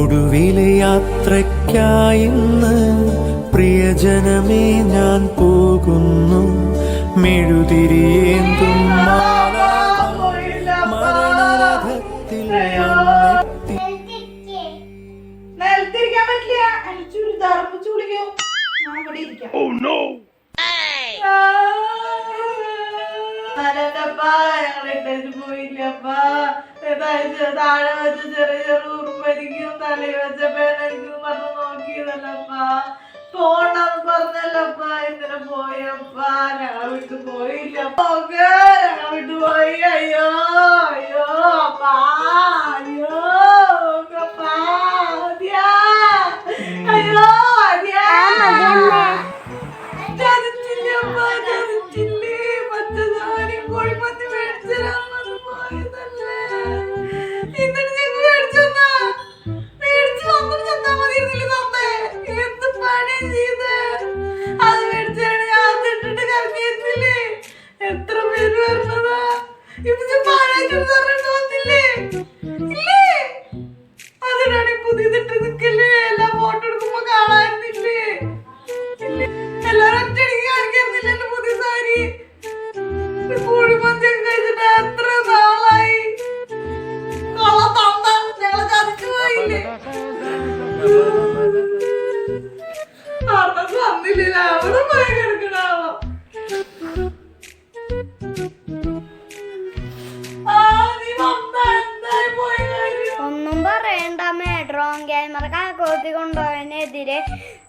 ഒടുവിലെ യാത്രയ്ക്കായിന്ന് പ്രിയജനമേ ഞാൻ പോകുന്നു. മെഴുതിരിയേന്തും മരണരഥത്തിൽ. നിലത്തിരിക്കാൻ പറ്റില്ല. ചുരിദാർ ഞാൻ ഇവിടെ ഇരിക്കാം. അതെന്റപ്പാ ഞങ്ങളിട്ടു പോയില്ലപ്പാ. ഏതാഴ്ച താഴെ വെച്ച് ചെറിയ ചെറിയ ഉറുമ്പരിക്കും തലയിൽ വെച്ച പേനരിക്കും പറഞ്ഞ് നോക്കിയതല്ലപ്പാ. പോണെന്ന് പറഞ്ഞല്ലപ്പാ ഇന്നലെ പോയപ്പാ ഞങ്ങളെ വിട്ടു പോയില്ല ഞങ്ങളെ വിട്ടു പോയി. അയ്യോ അയ്യോ അപ്പാ അയ്യോ.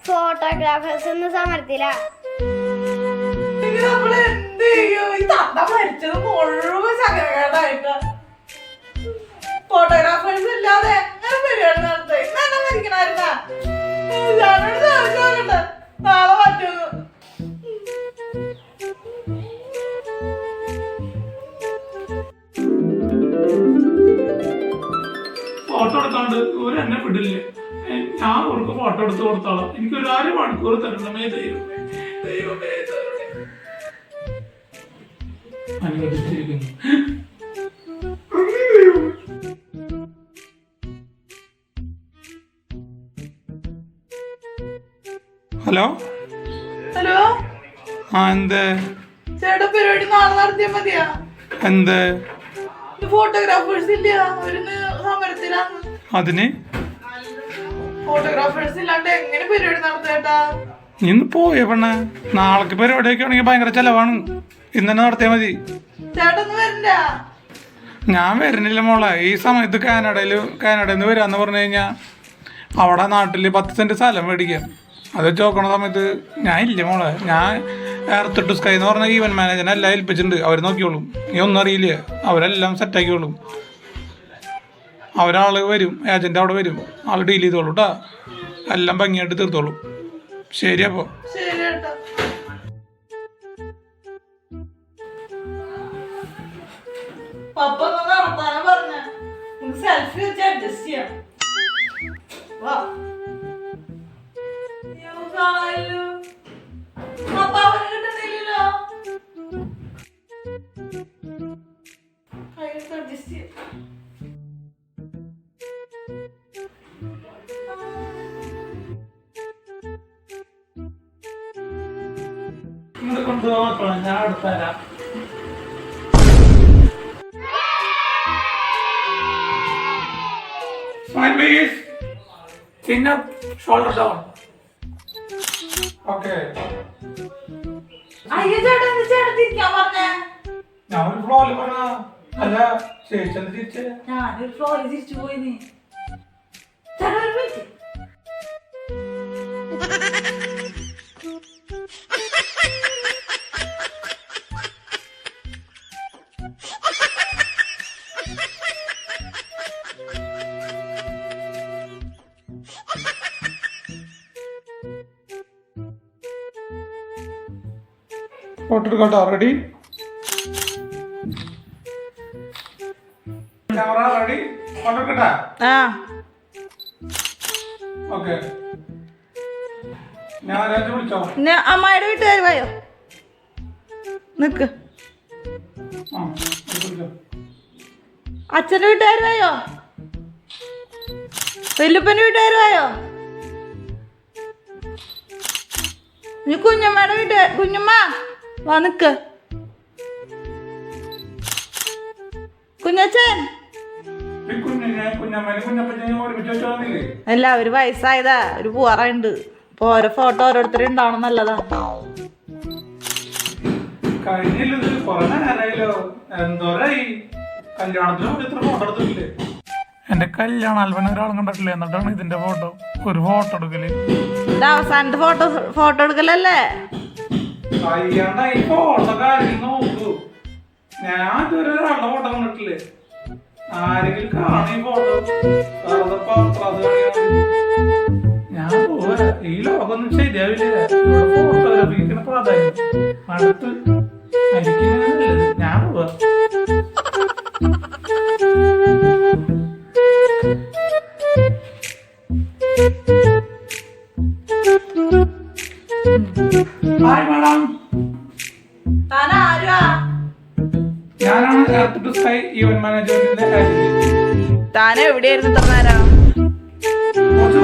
മരിച്ചത് ഒന്നും സമർത്തില്ല ഫോട്ടോഗ്രാഫേഴ്സ് ഇല്ലാതെ പരിപാടി നടത്തുക? ഫോട്ടോ എടുക്കാണ്ട് ഇവർ എന്നെ വിടില്ല? ഞാൻ അവർക്ക് ഫോട്ടോ എടുത്ത് കൊടുത്തോളാം. എനിക്ക് ഒരു അര മണിക്കൂർ തരണമേ ദൈവമേ ദൈവമേ തരണമേ. അനുവദിച്ചിരിക്കുന്നു. ഹലോ? ഹലോ? ആ എന്ത്? ചേട്ടാ പരിപാടി നാളെ നടത്തിയാ മതിയാ? എന്ത്? ഫോട്ടോഗ്രാഫേഴ്സ് ഇല്ല. അവരിന്ന് സമരത്തിലാന്ന് അതിന്? ഫോട്ടോഗ്രാഫേഴ്സ് ഇല്ലാണ്ട് എങ്ങനെ പരിപാടി നടത്തേട്ടാ നീ ഇന്ന് പോയ പെണ്ണ. നാളേക്ക് പരിപാടിയൊക്കെ ആണെങ്കിൽ ഭയങ്കര ചെലവാണ്. ഇന്ന് തന്നെ നടത്തിയാൽ മതി. ചേട്ടൊന്നും വരണ്ട. ഞാൻ വരുന്നില്ല മോളെ. ഈ സമയത്ത് കാനഡയിൽ കാനഡയിൽ നിന്ന് വരാന്ന് പറഞ്ഞു കഴിഞ്ഞാൽ അവിടെ നാട്ടിൽ പത്ത് സെന്റ് സ്ഥലം മേടിക്കാം. അത് വെച്ച് നോക്കണ സമയത്ത് ഞാൻ ഇല്ല മോളെ. ഞാൻ എർത്തിട്ട് സ്കൈ എന്ന് പറഞ്ഞ ഈവൻ മാനേജറിനെ എല്ലാം ഏൽപ്പിച്ചിട്ടുണ്ട്. അവർ നോക്കിയോളും നീ ഒന്നും അറിയില്ല? അവരെല്ലാം സെറ്റാക്കിയോളും അവരാൾ വരും ഏജന്റ് അവിടെ വരും. ആൾ ഡീൽ ചെയ്തോളൂ കേട്ടോ എല്ലാം ഭംഗിയായിട്ട് തീർത്തോളൂ. ശരി അപ്പോൾ സെൽഫി ഇങ്ങോട്ട് കൊണ്ടുപോകാൻ ഞാൻ അടുത്തരാം Smile please. Chin up, shoulder down. Okay. അയ്യോ ചേട്ടാ എന്ത് പറഞ്ഞേ ഞാൻ ഒരു ഫ്ലോയിൽ പറഞ്ഞ അല്ല ചേച്ചി തിരിച്ചേ ഞാനൊരു ഫ്ലോറിൽ തിരിച്ചു പോയി നീ ചേട്ടാ ഒരു മിനിറ്റ് ഫോട്ടോ എടുക്കട്ടോ റെഡി ക്യാമറ റെഡി ഫോട്ടോ എടുക്കട്ടാ ആ. ഓക്കേ ഞാൻ രാജ വിളിച്ചോ? പിന്നെ അമ്മയുടെ വീട്ടുകാർ പോയോ നിക്ക്. ആ വിളിച്ചോ? അച്ഛന്റെ വീട്ടുകാർ പോയോ നീ കുഞ്ഞമ്മയുടെ വീട്ടുകാർ കുഞ്ഞമ്മ. വാ നിക്ക്. കുഞ്ഞച്ചൻ. അല്ല ഒരു വയസ്സായതാ. ഒരു പൂവാറുണ്ട് അപ്പൊ ഓരോ ഫോട്ടോ ഓരോരുത്തരും ഉണ്ടാവണം നല്ലതാ. കഴിഞ്ഞില്ല ഇത്? കൊറേ നേരമായല്ലോ എന്തോരായി? കല്യാണത്തിന് മുമ്പ് ഇത്ര ഫോട്ടോ എടുത്തിട്ടില്ലേ? എന്റെ കല്യാണ ആൽബം ഒരാളും കണ്ടിട്ടില്ല? എന്നിട്ടാണ് ഇതിന്റെ ഫോട്ടോ ഒരു ഫോട്ടോ എടുക്കൽ. ഇത് അവസാനത്തെ ഫോട്ടോ ഫോട്ടോ എടുക്കലല്ലേ? കഴിയാണ്ടായി ഫോട്ടോ കാര്യം നോക്കൂ. ഞാൻ ഇതുവരെ ഒരാളുടെ ഫോട്ടോ കണ്ടിട്ടില്ലേ? ആരെങ്കിലും കാണി ഫോട്ടോ വെറുതെ പത്രം ഞാൻ പോവാ ഈ ലോകമൊന്നും ശരിയാവില്ല. ഇവിടെ ഫോട്ടോഗ്രാഫിക്കുന്ന പ്രാധാന്യം. അടുത്ത് മരിക്കുന്നതല്ലേ ഞാൻ ഞാനാണ് എർത്ത് ടു സ്കൈ ഈവന്റ് മാനേജ്മെന്റിന്റെ ഏജന്റ് താൻ എവിടെയായിരുന്നു തന്നാരാ കുറച്ച്